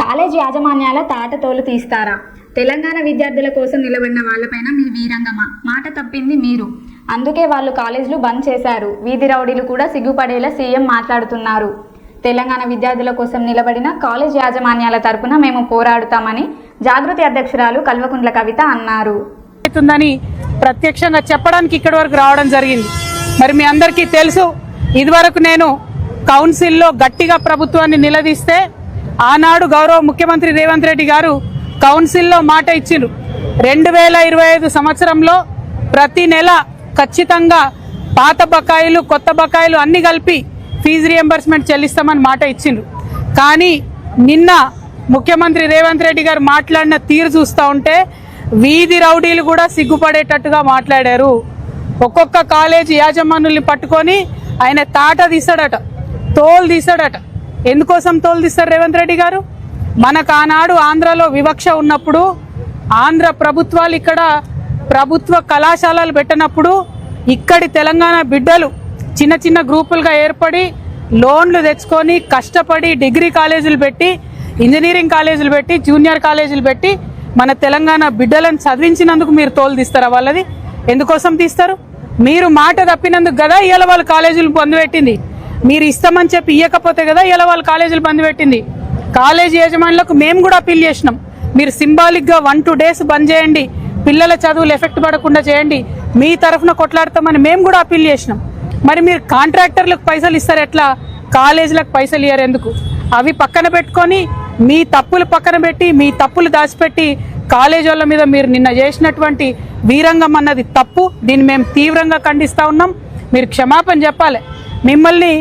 College యాజమాన్యాల తాటతోలు తీస్తారా? తెలంగాణ విద్యార్థుల కోసం నిలబడిన వాళ్ళపైన మీ వీరంగమా? మాట తప్పింది మీరు. అందుకే వాళ్ళు కాలేజీలు బంద్ చేశారు. వీధి రౌడీలు కూడా సిగ్గుపడేలా సీఎం మాట్లాడుతున్నారు. తెలంగాణ విద్యార్థుల కోసం నిలబడిన కాలేజ్ యాజమాన్యాల తరపున మేము పోరాడుతామని జాగృతి అధ్యక్షురాలు కల్వకుంట్ల కవిత అన్నారు. అవుతుందని ప్రత్యక్షంగా చెప్పడానికి ఇక్కడి వరకు రావడం జరిగింది. మరి మీ అందరికీ తెలుసు ఇదివరకు నేను కౌన్సిల్లో గట్టిగా ప్రభుత్వాన్ని నిలదీస్తే ఆనాడు గౌరవ ముఖ్యమంత్రి రేవంత్ రెడ్డి గారు కౌన్సిల్లో మాట ఇచ్చిండ్రు. రెండు వేల ఇరవై ఐదు సంవత్సరంలో ప్రతి నెల ఖచ్చితంగా పాత బకాయిలు కొత్త బకాయిలు అన్ని కలిపి ఫీజు రియంబర్స్మెంట్ చెల్లిస్తామని మాట ఇచ్చిండ్రు. కానీ నిన్న ముఖ్యమంత్రి రేవంత్ రెడ్డి గారు మాట్లాడిన తీరు చూస్తూ ఉంటే వీధి రౌడీలు కూడా సిగ్గుపడేటట్టుగా మాట్లాడారు. ఒక్కొక్క కాలేజీ యాజమానుల్ని పట్టుకొని ఆయన తాట తీసాడట తోలు తీసాడట ఎందుకోసం తోలుదిస్తారు రేవంత్ రెడ్డి గారు? మనకు ఆనాడు ఆంధ్రలో వివక్ష ఉన్నప్పుడు ఆంధ్ర ప్రభుత్వాలు ఇక్కడ ప్రభుత్వ కళాశాలలు పెట్టినప్పుడు ఇక్కడి తెలంగాణ బిడ్డలు చిన్న చిన్న గ్రూపులుగా ఏర్పడి లోన్లు తెచ్చుకొని కష్టపడి డిగ్రీ కాలేజీలు పెట్టి ఇంజనీరింగ్ కాలేజీలు పెట్టి జూనియర్ కాలేజీలు పెట్టి మన తెలంగాణ బిడ్డలను చదివించినందుకు మీరు తోలు తీస్తారా వాళ్ళది? ఎందుకోసం తీస్తారు? మీరు మాట తప్పినందుకు కదా ఇవాళ వాళ్ళు కాలేజీలు పొందిపెట్టింది. మీరు ఇస్తామని చెప్పి ఇవ్వకపోతే కదా ఇలా వాళ్ళు కాలేజీలు బంద్ పెట్టింది. కాలేజీ యజమానులకు మేము కూడా అప్పీల్ చేసినాం. మీరు సింబాలిక్గా వన్ టూ డేస్ బంద్ చేయండి. పిల్లల చదువులు ఎఫెక్ట్ పడకుండా చేయండి. మీ తరఫున కొట్లాడతామని మేము కూడా అప్పీల్ చేసినాం. మరి మీరు కాంట్రాక్టర్లకు పైసలు ఇస్తారు ఎట్లా? కాలేజీలకు పైసలు ఇయ్యారు ఎందుకు? అవి పక్కన పెట్టుకొని మీ తప్పులు పక్కన పెట్టి మీ తప్పులు దాచిపెట్టి కాలేజ్ వాళ్ళ మీద మీరు నిన్న చేసినటువంటి వీరంగం అన్నది తప్పు. దీన్ని మేము తీవ్రంగా ఖండిస్తూ ఉన్నాం. మీరు క్షమాపణ చెప్పాలి. మిమ్మల్ని